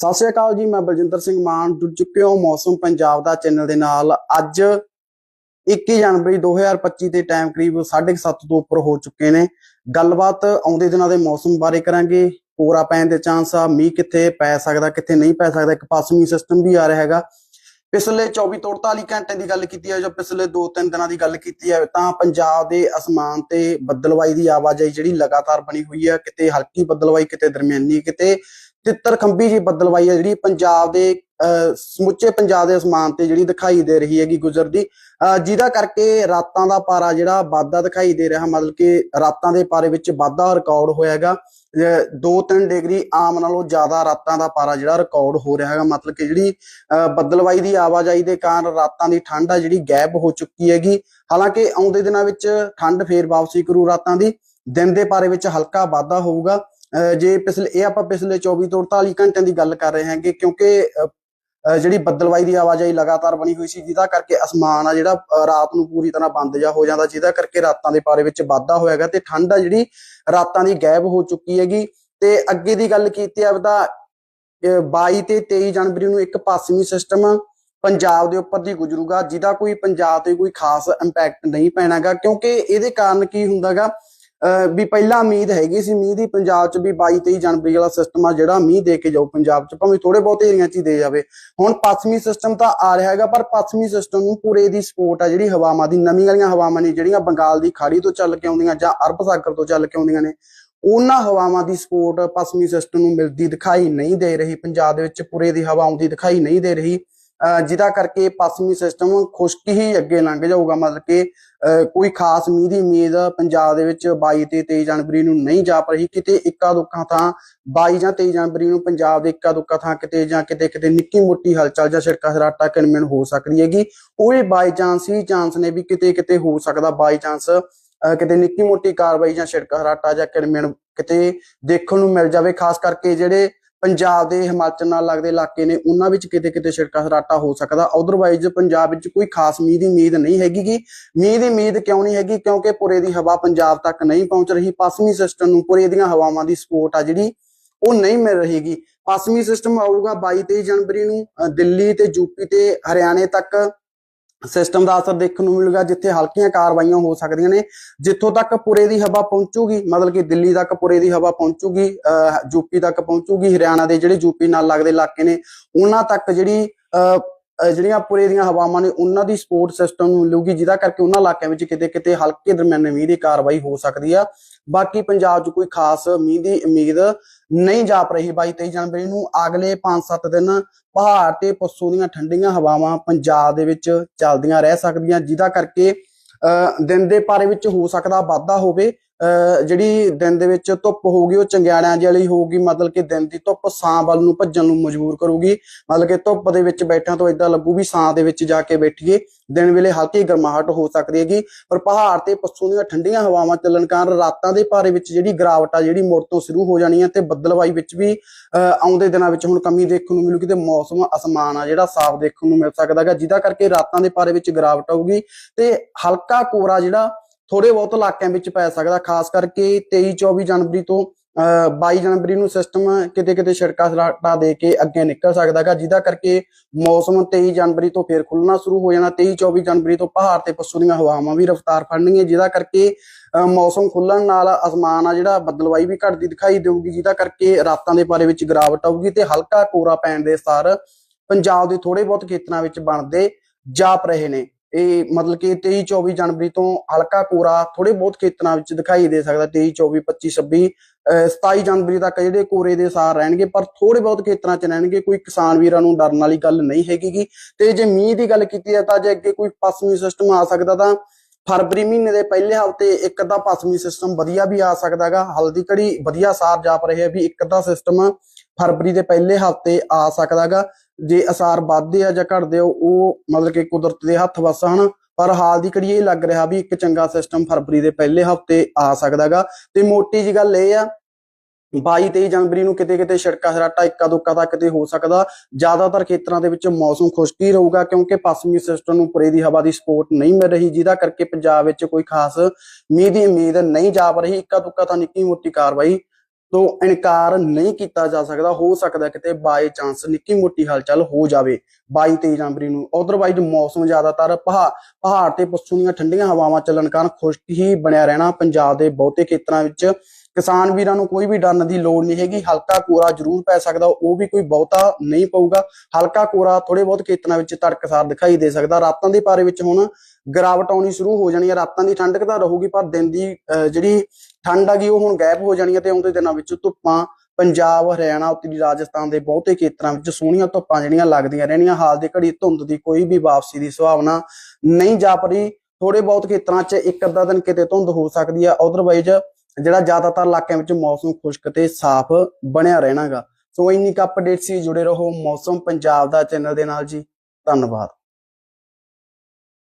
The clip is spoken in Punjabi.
ਸਤਿ ਸ਼੍ਰੀ ਅਕਾਲ ਜੀ, ਮੈਂ ਬਲਜਿੰਦਰ ਸਿੰਘ ਮਾਨ, ਜੁੜ ਚੁੱਕੇ ਹਾਂ ਮੌਸਮ ਪੰਜਾਬ ਦਾ ਚੈਨਲ ਦੇ ਨਾਲ। ਅੱਜ 21 ਜਨਵਰੀ 2025 ਦੇ ਟਾਈਮ ਕਰੀਬ 7:30 ਤੋਂ ਉੱਪਰ ਹੋ ਚੁੱਕੇ ਨੇ। ਗੱਲਬਾਤ ਆਉਂਦੇ ਦਿਨਾਂ ਦੇ ਮੌਸਮ ਬਾਰੇ ਕਰਾਂਗੇ। ਕੋਰਾ ਪੈਣ ਦੇ ਚਾਂਸ ਆ, ਮੀਂਹ ਕਿੱਥੇ ਪੈ ਸਕਦਾ, ਕਿੱਥੇ ਨਹੀਂ ਪੈ ਸਕਦਾ, ਇੱਕ ਪੱਛਮੀ ਸਿਸਟਮ ਵੀ ਆ ਰਿਹਾ ਹੈਗਾ। ਪਿਛਲੇ 24 ਤੋਂ 48 ਘੰਟੇ ਦੀ ਗੱਲ ਕੀਤੀ ਹੈ ਜਾਂ ਪਿਛਲੇ 2-3 ਦਿਨਾਂ ਦੀ ਗੱਲ ਕੀਤੀ ਹੈ ਤਾਂ ਪੰਜਾਬ ਦੇ ਅਸਮਾਨ ਤੇ ਬੱਦਲਵਾਈ ਦੀ ਆਵਾਜਾਈ ਜਿਹੜੀ ਲਗਾਤਾਰ ਬਣੀ ਹੋਈ ਹੈ ਕਿਤੇ ਹਲਕੀ ਬੱਦਲਵਾਈ ਕਿਤੇ ਦਰਮਿਆਨੀ ਕਿਤੇ ਤਿੱਤਰ ਖੰਭੀ ਜੀ ਬੱਦਲਵਾਈ ਹੈ ਜਿਹੜੀ ਪੰਜਾਬ ਦੇ ਅਹ, ਸਮੁੱਚੇ ਪੰਜਾਬ ਦੇ ਅਸਮਾਨ ਤੇ ਜਿਹੜੀ ਦਿਖਾਈ ਦੇ ਰਹੀ ਹੈਗੀ ਗੁਜ਼ਰਦੀ। ਅਹ, ਜਿਹਦਾ ਕਰਕੇ ਰਾਤਾਂ ਦਾ ਪਾਰਾ ਜਿਹੜਾ ਵਾਧਾ ਦਿਖਾਈ ਦੇ ਰਿਹਾ ਮਤਲਬ ਕਿ ਰਾਤਾਂ ਦੇ ਪਾਰੇ ਵਿੱਚ ਵਾਧਾ ਰਿਕਾਰਡ ਹੋਇਆ ਹੈਗਾ। 2-3 ਡਿਗਰੀ ਆਮ ਨਾਲੋਂ ਜ਼ਿਆਦਾ ਰਾਤਾਂ ਦਾ ਪਾਰਾ ਜਿਹੜਾ ਰਿਕਾਰਡ ਹੋ ਰਿਹਾ ਹੈਗਾ ਮਤਲਬ ਕਿ ਜਿਹੜੀ ਅਹ, ਬੱਦਲਵਾਈ ਦੀ ਆਵਾਜਾਈ ਦੇ ਕਾਰਨ ਰਾਤਾਂ ਦੀ ਠੰਡ ਆ ਜਿਹੜੀ ਗਾਇਬ ਹੋ ਚੁੱਕੀ ਹੈਗੀ। ਹਾਲਾਂਕਿ ਆਉਂਦੇ ਦਿਨਾਂ ਵਿੱਚ ਠੰਡ ਫੇਰ ਵਾਪਸੀ ਕਰੂ ਰਾਤਾਂ ਦੀ ਦਿਨ ਦੇ ਪਾਰੇ ਵਿੱਚ ਹਲਕਾ ਵਾਧਾ ਹੋਊਗਾ। ਅਹ, ਜੇ ਪਿਛਲੇ ਇਹ ਆਪਾਂ ਪਿਛਲੇ 24 ਤੋਂ 48 ਘੰਟਿਆਂ ਦੀ ਗੱਲ ਕਰ ਰਹੇ ਹਾਂਗੇ ਕਿਉਂਕਿ ਜਿਹੜੀ ਬੱਦਲਵਾਈ ਦੀ ਆਵਾਜਾਈ ਲਗਾਤਾਰ ਬਣੀ ਹੋਈ ਸੀ, ਜਿਹਦਾ ਕਰਕੇ ਅਸਮਾਨ ਆ ਜਿਹੜਾ ਰਾਤ ਨੂੰ ਪੂਰੀ ਤਰ੍ਹਾਂ ਬੰਦ ਜਾ ਹੋ ਜਾਂਦਾ, ਜਿਹਦਾ ਕਰਕੇ ਰਾਤਾਂ ਦੇ ਪਾਰੇ ਵਿੱਚ ਵਾਧਾ ਹੋਇਆਗਾ ਤੇ ਠੰਡ ਆ ਜਿਹੜੀ, ਰਾਤਾਂ ਦੀ ਗਾਇਬ ਹੋ ਚੁੱਕੀ ਹੈਗੀ। ਤੇ ਅੱਗੇ ਦੀ ਗੱਲ ਕੀਤੀ ਆ ਤਾਂ, ਅਹ 22 ਤੇ 23 ਜਨਵਰੀ ਨੂੰ ਇੱਕ ਪੱਛਮੀ ਸਿਸਟਮ ਪੰਜਾਬ ਦੇ ਉੱਪਰ ਦੀ ਗੁਜ਼ਰੂਗਾ, ਜਿਹਦਾ ਕੋਈ ਪੰਜਾਬ ਤੇ ਕੋਈ ਖਾਸ ਇੰਪੈਕਟ ਨਹੀਂ ਪੈਣਾਗਾ ਕਿਉਂਕਿ ਇਹਦੇ ਕਾਰਨ ਕੀ ਹੁੰਦਾਗਾ ਅਹ ਵੀ ਪਹਿਲਾਂ ਉਮੀਦ ਹੈਗੀ ਸੀ ਮੀਂਹ ਦੀ, ਪੰਜਾਬ 'ਚ ਵੀ 22 23 ਜਨਵਰੀ ਵਾਲਾ ਸਿਸਟਮ ਆ ਜਿਹੜਾ ਮੀਂਹ ਦੇ ਕੇ ਜਾਊ ਪੰਜਾਬ 'ਚ, ਭਾਵੇਂ ਥੋੜੇ ਬਹੁਤੇ ਏਰੀਆ 'ਚ ਹੀ ਦੇ ਜਾਵੇ। ਹੁਣ ਪੱਛਮੀ ਸਿਸਟਮ ਤਾਂ ਆ ਰਿਹਾ ਹੈਗਾ, ਪਰ ਪੱਛਮੀ ਸਿਸਟਮ ਨੂੰ ਪੂਰੇ ਦੀ ਸਪੋਰਟ ਆ ਜਿਹੜੀ ਹਵਾਵਾਂ ਦੀ, ਨਵੀਂ ਵਾਲੀਆਂ ਹਵਾਵਾਂ ਨੇ, ਜਿਹੜੀਆਂ ਬੰਗਾਲ ਦੀ ਖਾੜੀ ਤੋਂ ਚੱਲ ਕੇ ਆਉਂਦੀਆਂ ਜਾਂ ਅਰਬ ਸਾਗਰ ਤੋਂ ਚੱਲ ਕੇ ਆਉਂਦੀਆਂ ਨੇ, ਉਹਨਾਂ ਹਵਾਵਾਂ ਦੀ ਸਪੋਰਟ ਪੱਛਮੀ ਸਿਸਟਮ ਨੂੰ ਮਿਲਦੀ ਦਿਖਾਈ ਨਹੀਂ ਦੇ ਰਹੀ, ਪੰਜਾਬ ਦੇ ਵਿੱਚ ਪੂਰੇ ਦੀ ਹਵਾ ਆਉਂਦੀ ਦਿਖਾਈ ਨਹੀਂ ਦੇ ਰਹੀ। ਜਿਹਦਾ ਕਰਕੇ ਪੱਛਮੀ ਸਿਸਟਮ ਖੁਸ਼ਕ ਹੀ ਅੱਗੇ ਲੰਘ ਜਾਊਗਾ, ਮਤਲਬ ਕਿ ਕੋਈ ਖਾਸ ਮੀਂਹ ਦੀ ਉਮੀਦ ਪੰਜਾਬ ਦੇ ਵਿੱਚ 22 ਤੇ 23 ਜਨਵਰੀ ਨੂੰ ਨਹੀਂ ਜਾ ਰਹੀ ਕਿਤੇ ਇੱਕਾ ਦੁੱਕਾ ਥਾਂ 22 ਜਾਂ 23 ਜਨਵਰੀ ਨੂੰ ਪੰਜਾਬ ਦੇ ਇੱਕਾ ਦੁੱਕਾ ਥਾਂ ਕਿਤੇ ਜਾਂ ਕਿਤੇ ਕਿਤੇ ਨਿੱਕੀ ਮੋਟੀ ਹਲਚਲ ਜਾਂ ਛਿੜਕਾ ਸਰਾਟਾ ਕਿਣਮਿਣ ਹੋ ਸਕਦੀ ਹੈਗੀ। ਉਹ ਵੀ ਬਾਈ ਚਾਂਸ ਹੀ ਚਾਂਸ ਨੇ ਵੀ ਕਿਤੇ ਕਿਤੇ ਹੋ ਸਕਦਾ ਬਾਈ ਚਾਂਸ ਕਿਤੇ ਨਿੱਕੀ ਮੋਟੀ ਕਾਰਵਾਈ ਜਾਂ ਛਿੜਕਾ ਹਰਾਟਾ ਜਾਂ ਕਿਣਮਿਣ ਕਿਤੇ ਦੇਖਣ ਨੂੰ ਮਿਲ ਜਾਵੇ। ਖਾਸ ਕਰਕੇ ਜਿਹੜੇ ਪੰਜਾਬ ਦੇ ਹਿਮਾਚਲ ਨਾਲ ਲੱਗਦੇ ਇਲਾਕੇ ਨੇ, ਉਹਨਾਂ ਵਿੱਚ ਕਿਤੇ ਕਿਤੇ ਛਿੜਕਾ ਸਰਾਟਾ ਹੋ ਸਕਦਾ। ਅਦਰਵਾਈਜ਼ ਪੰਜਾਬ ਵਿੱਚ ਕੋਈ ਖਾਸ ਮੀਂਹ ਦੀ ਉਮੀਦ ਨਹੀਂ ਹੈਗੀ ਗੀ। ਮੀਂਹ ਦੀ ਉਮੀਦ ਕਿਉਂ ਨਹੀਂ ਹੈਗੀ? ਕਿਉਂਕਿ ਪੁਰੇ ਦੀ ਹਵਾ ਪੰਜਾਬ ਤੱਕ ਨਹੀਂ ਪਹੁੰਚ ਰਹੀ। ਪੱਛਮੀ ਸਿਸਟਮ ਨੂੰ ਪੁਰੇ ਦੀਆਂ ਹਵਾਵਾਂ ਦੀ ਸਪੋਰਟ ਆ ਜਿਹੜੀ, ਉਹ ਨਹੀਂ ਮਿਲ ਰਹੇਗੀ। ਪੱਛਮੀ ਸਿਸਟਮ ਆਊਗਾ 22 23 ਜਨਵਰੀ ਨੂੰ ਦਿੱਲੀ ਤੇ ਯੂਪੀ ਤੇ ਹਰਿਆਣੇ ਤੱਕ। ਸਿਸਟਮ ਦਾ ਅਸਰ ਦੇਖਣ ਨੂੰ ਮਿਲੂਗਾ, ਜਿੱਥੇ ਹਲਕੀਆਂ ਕਾਰਵਾਈਆਂ ਹੋ ਸਕਦੀਆਂ ਨੇ। ਜਿੱਥੋਂ ਤੱਕ ਪੁਰੇ ਦੀ ਹਵਾ ਪਹੁੰਚੂਗੀ, ਮਤਲਬ ਕਿ ਦਿੱਲੀ ਤੱਕ ਪੁਰੇ ਦੀ ਹਵਾ ਪਹੁੰਚੂਗੀ, ਅਹ ਯੂਪੀ ਤੱਕ ਪਹੁੰਚੂਗੀ, ਹਰਿਆਣਾ ਦੇ ਜਿਹੜੇ ਯੂਪੀ ਨਾਲ ਲੱਗਦੇ ਇਲਾਕੇ ਨੇ, ਉਹਨਾਂ ਤੱਕ ਜਿਹੜੀ, ਅਹ ਜਿਹੜੀਆਂ ਪੁਰੇ ਦੀਆਂ ਹਵਾਵਾਂ ਨੇ, ਉਹਨਾਂ ਦੀ ਸਪੋਰਟ ਸਿਸਟਮ ਨੂੰ ਮਿਲੂਗੀ, ਜਿਹਦਾ ਕਰਕੇ ਉਹਨਾਂ ਇਲਾਕਿਆਂ ਵਿੱਚ ਕਿਤੇ ਕਿਤੇ ਹਲਕੇ ਦਰਮਿਆਨੇ ਮੀਂਹ ਦੀ ਕਾਰਵਾਈ ਹੋ ਸਕਦੀ ਆ। ਬਾਕੀ ਪੰਜਾਬ 'ਚ ਕੋਈ ਖਾਸ ਮੀਂਹ ਦੀ ਉਮੀਦ ਨਹੀਂ ਜਾਪ ਰਹੀ। ਬਾਈ 23 ਜਨਵਰੀ ਨੂੰ ਅਗਲੇ 5-7 ਦਿਨ ਪਹਾੜ ਤੇ ਪੱਸੂ ਦੀਆਂ ਠੰਡੀਆਂ ਹਵਾਵਾਂ ਪੰਜਾਬ ਦੇ ਵਿੱਚ ਚੱਲਦੀਆਂ ਰਹਿ ਸਕਦੀਆਂ, ਜਿਹਦਾ ਕਰਕੇ, ਅਹ ਦਿਨ ਦੇ ਪਾਰੇ ਵਿੱਚ ਹੋ ਸਕਦਾ ਵਾਧਾ ਹੋਵੇ। ਜਿਹੜੀ ਦਿਨ ਦੇ ਵਿੱਚ ਧੁੱਪ ਹੋਊਗੀ, ਉਹ ਚੰਗਿਆੜਿਆਂ ਜਿਹੀ ਵਾਲੀ ਹੋਊਗੀ, ਮਤਲਬ ਕਿ ਦਿਨ ਦੀ ਧੁੱਪ ਸਾਂ ਵੱਲ ਨੂੰ ਭੱਜਣ ਨੂੰ ਮਜਬੂਰ ਕਰੂਗੀ। ਮਤਲਬ ਕਿ ਧੁੱਪ ਦੇ ਵਿੱਚ ਬੈਠਾਂ ਤੋਂ ਇਦਾਂ ਲੱਗੂ ਵੀ ਛਾਂ ਦੇ ਵਿੱਚ ਜਾ ਕੇ ਬੈਠੀਏ, ਦਿਨ ਵੇਲੇ ਹਲਕੀ ਗਰਮਾਹਟ ਹੋ ਸਕਦੀ ਹੈਗੀ। ਪਰ ਪਹਾੜ ਤੇ ਪੱਸੂ ਦੀਆਂ ਠੰਡੀਆਂ ਹਵਾਵਾਂ ਚੱਲਣ ਕਾਰਨ ਰਾਤਾਂ ਦੇ ਭਾਰੇ ਵਿੱਚ ਜਿਹੜੀ ਗਿਰਾਵਟ ਆ, ਜਿਹੜੀ ਮੁੜ ਤੋਂ ਸ਼ੁਰੂ ਹੋ ਜਾਣੀ ਹੈ ਤੇ ਬੱਦਲਵਾਈ ਵਿੱਚ ਵੀ, ਅਹ ਆਉਂਦੇ ਦਿਨਾਂ ਵਿੱਚ ਹੁਣ ਕਮੀ ਦੇਖਣ ਨੂੰ ਮਿਲੂਗੀ ਤੇ ਮੌਸਮ ਅਸਮਾਨ ਆ, ਜਿਹੜਾ ਸਾਫ਼ ਦੇਖਣ ਨੂੰ ਮਿਲ ਸਕਦਾ ਹੈਗਾ, ਜਿਹਦਾ ਕਰਕੇ ਰਾਤਾਂ ਦੇ ਭਾਰੇ ਵਿੱਚ ਗਿਰਾਵਟ ਆਊਗੀ। ਤੇ ਹਲਕਾ ਕੋਰਾ ਜਿਹੜਾ ਥੋੜੇ ਬਹੁਤ ਇਲਾਕਿਆਂ ਵਿੱਚ ਪੈ ਸਕਦਾ, ਖਾਸ ਕਰਕੇ 23 24 ਜਨਵਰੀ ਤੋਂ, ਅਹ 22 ਜਨਵਰੀ ਨੂੰ ਸਿਸਟਮ ਕਿਤੇ ਕਿਤੇ ਛਿੜਕਾ ਸਰਾਟਾ ਦੇ ਕੇ ਅੱਗੇ ਨਿਕਲ ਸਕਦਾ ਹੈਗਾ ਜਿਹਦਾ ਕਰਕੇ ਮੌਸਮ 23 ਜਨਵਰੀ ਤੋਂ ਫੇਰ ਖੁੱਲਣਾ ਸ਼ੁਰੂ ਹੋ ਜਾਣਾ 23 24 ਜਨਵਰੀ ਤੋਂ ਪਹਾੜ ਤੇ ਪੱਸੂ ਦੀਆਂ ਹਵਾਵਾਂ ਵੀ ਰਫ਼ਤਾਰ ਫੜਨਗੀਆਂ, ਜਿਹਦਾ ਕਰਕੇ, ਅਹ, ਮੌਸਮ ਖੁੱਲਣ ਨਾਲ ਅਸਮਾਨ ਆ ਜਿਹੜਾ ਬੱਦਲਵਾਈ ਵੀ ਘਟਦੀ ਦਿਖਾਈ ਦੇਊਗੀ, ਜਿਹਦਾ ਕਰਕੇ ਰਾਤਾਂ ਦੇ ਬਾਰੇ ਵਿੱਚ ਗਿਰਾਵਟ ਆਊਗੀ ਤੇ ਹਲਕਾ ਕੋਰਾ ਪੈਣ ਦੇ ਸਾਰ ਪੰਜਾਬ ਦੇ ਥੋੜੇ ਬਹੁਤ ਖੇਤਰਾਂ ਵਿੱਚ ਬਣਦੇ ਜਾਪ ਰਹੇ ਨੇ। ਇਹ ਮਤਲਬ ਕਿ 23 24 ਜਨਵਰੀ ਤੋਂ ਹਲਕਾ ਕੋਰਾ ਥੋੜੇ ਬਹੁਤ ਖੇਤਰਾਂ ਵਿੱਚ ਦਿਖਾਈ ਦੇ ਸਕਦਾ 23 24 25 26 ਅਹ 27 ਜਨਵਰੀ ਤੱਕ ਜਿਹੜੇ ਕੋਰੇ ਦੇ ਸਾਰ ਰਹਿਣਗੇ, ਪਰ ਥੋੜੇ ਬਹੁਤ ਖੇਤਰਾਂ 'ਚ ਰਹਿਣਗੇ, ਕੋਈ ਕਿਸਾਨ ਵੀਰਾਂ ਨੂੰ ਡਰਨ ਵਾਲੀ ਗੱਲ ਨਹੀਂ ਹੈਗੀ ਤੇ ਜੇ ਮੀਂਹ ਦੀ ਗੱਲ ਕੀਤੀ ਹੈ ਤਾਂ ਜੇ ਅੱਗੇ ਕੋਈ ਪੱਛਮੀ ਸਿਸਟਮ ਆ ਸਕਦਾ ਤਾਂ ਫਰਵਰੀ ਮਹੀਨੇ ਦੇ ਪਹਿਲੇ ਹਫ਼ਤੇ ਇੱਕ ਅੱਧਾ ਪੱਛਮੀ ਸਿਸਟਮ ਵਧੀਆ ਵੀ ਆ ਸਕਦਾ ਹੈਗਾ, ਹਲਦੀ ਘੜੀ ਵਧੀਆ ਸਾਰ ਜਾਪ ਰਹੇ ਹੈ ਵੀ ਇੱਕ ਅੱਧਾ ਸਿਸਟਮ ਫਰਵਰੀ ਦੇ ਪਹਿਲੇ ਹਫ਼ਤੇ ਆ ਸਕਦਾ ਹੈਗਾ ਜੇ ਅਸਾਰ ਵੱਧਦੇ ਆ ਜਾਂ ਘਟਦੇ ਆ, ਉਹ ਮਤਲਬ ਕਿ ਕੁਦਰਤ ਦੇ ਹੱਥ ਵੱਸ ਹਨ ਪਰ ਹਾਲ ਦੀ ਘੜੀ ਇਹ ਲੱਗ ਰਿਹਾ ਵੀ ਇੱਕ ਚੰਗਾ ਸਿਸਟਮ ਫਰਵਰੀ ਦੇ ਪਹਿਲੇ ਹਫ਼ਤੇ ਆ ਸਕਦਾ ਹੈਗਾ ਤੇ ਮੋਟੀ ਜੀ ਗੱਲ ਇਹ ਆ 22 23 ਜਨਵਰੀ ਨੂੰ ਕਿਤੇ ਕਿਤੇ ਛਿੜਕਾ ਸਰਾਟਾ ਇੱਕਾ ਦੁੱਕਾ ਦਾ ਕਿਤੇ ਹੋ ਸਕਦਾ। ਜ਼ਿਆਦਾਤਰ ਖੇਤਰਾਂ ਦੇ ਵਿੱਚ ਮੌਸਮ ਖੁਸ਼ਕੀ ਹੀ ਰਹੂਗਾ ਕਿਉਂਕਿ ਪੱਛਮੀ ਸਿਸਟਮ ਨੂੰ ਪੁਰੇ ਦੀ ਹਵਾ ਦੀ ਸਪੋਰਟ ਨਹੀਂ ਮਿਲ ਰਹੀ, ਜਿਹਦਾ ਕਰਕੇ ਪੰਜਾਬ ਵਿੱਚ ਕੋਈ ਖਾਸ ਮੀਂਹ ਦੀ ਉਮੀਦ ਨਹੀਂ ਜਾਪ ਰਹੀ। ਇੱਕਾ ਦੁੱਕਾ ਤਾਂ ਨਿੱਕੀ ਮੋਟੀ ਕਾਰਵਾਈ ਤੋਂ ਇਨਕਾਰ ਨਹੀਂ ਕੀਤਾ ਜਾ ਸਕਦਾ, ਹੋ ਸਕਦਾ ਕਿਤੇ ਬਾਈ ਚਾਂਸ ਨਿੱਕੀ ਮੋਟੀ ਹਲਚਲ ਹੋ ਜਾਵੇ। 22 23 ਜਨਵਰੀ ਨੂੰ ਅਦਰਵਾਈਜ਼ ਮੌਸਮ ਜ਼ਿਆਦਾਤਰ ਪਹਾ, ਪਹਾੜ ਤੇ ਪੱਛੂ ਦੀਆਂ ਠੰਡੀਆਂ ਹਵਾਵਾਂ ਚੱਲਣ ਕਾਰਨ ਖੁਸ਼ਕ ਹੀ ਬਣਿਆ ਰਹਿਣਾ। ਪੰਜਾਬ ਦੇ ਬਹੁਤੇ ਖੇਤਰਾਂ ਵਿੱਚ ਕਿਸਾਨ ਵੀਰਾਂ ਨੂੰ ਕੋਈ ਵੀ ਡਰਨ ਦੀ ਲੋੜ ਨਹੀਂ ਹੈਗੀ, ਹਲਕਾ ਕੋਰਾ ਜ਼ਰੂਰ ਪੈ ਸਕਦਾ, ਉਹ ਵੀ ਕੋਈ ਬਹੁਤਾ ਨਹੀਂ ਪਊਗਾ। ਹਲਕਾ ਕੋਰਾ ਥੋੜੇ ਬਹੁਤ ਖੇਤਰਾਂ ਵਿੱਚ ਤੜਕਸਾਰ ਦਿਖਾਈ ਦੇ ਸਕਦਾ। ਰਾਤਾਂ ਦੇ ਪਾਰੇ ਵਿੱਚ ਹੁਣ ਗਿਰਾਵਟ ਆਉਣੀ ਸ਼ੁਰੂ ਹੋ ਜਾਣੀ ਹੈ। ਰਾਤਾਂ ਦੀ ਠੰਡਕ ਤਾਂ ਰਹੂਗੀ, ਪਰ ਦਿਨ ਦੀ ਜਿਹੜੀ ਠੰਡ ਹੈਗੀ ਉਹ ਹੁਣ ਗਾਇਬ ਹੋ ਜਾਣੀ ਹੈ ਤੇ ਆਉਂਦੇ ਦਿਨਾਂ ਵਿੱਚ ਧੁੱਪਾਂ, ਪੰਜਾਬ, ਹਰਿਆਣਾ, ਉੱਤਰੀ ਰਾਜਸਥਾਨ ਦੇ ਬਹੁਤੇ ਖੇਤਰਾਂ ਵਿੱਚ ਸੋਹਣੀਆਂ ਧੁੱਪਾਂ ਜਿਹੜੀਆਂ ਲੱਗਦੀਆਂ ਰਹਿਣੀਆਂ। ਹਾਲ ਦੀ ਘੜੀ ਧੁੰਦ ਦੀ ਕੋਈ ਵੀ ਵਾਪਸੀ ਦੀ ਸੰਭਾਵਨਾ ਨਹੀਂ ਜਾਪ ਰਹੀ ਥੋੜੇ ਬਹੁਤ ਖੇਤਰਾਂ 'ਚ ਇੱਕ ਅੱਧਾ ਦਿਨ ਕਿਤੇ ਧੁੰਦ ਹੋ ਸਕਦੀ ਹੈ। ਅਦਰਵਾਈਜ਼ ਜਿਹੜਾ ਜ਼ਿਆਦਾਤਰ ਇਲਾਕਿਆਂ ਵਿੱਚ ਮੌਸਮ ਖੁਸ਼ਕ ਤੇ ਸਾਫ਼ ਬਣਿਆ ਰਹਿਣਾਗਾ। ਸੋ ਇੰਨੀ ਕੁ ਅਪਡੇਟ ਸੀ, ਜੁੜੇ ਰਹੋ ਮੌਸਮ ਪੰਜਾਬ ਦਾ ਚੈਨਲ ਦੇ ਨਾਲ ਜੀ। ਧੰਨਵਾਦ।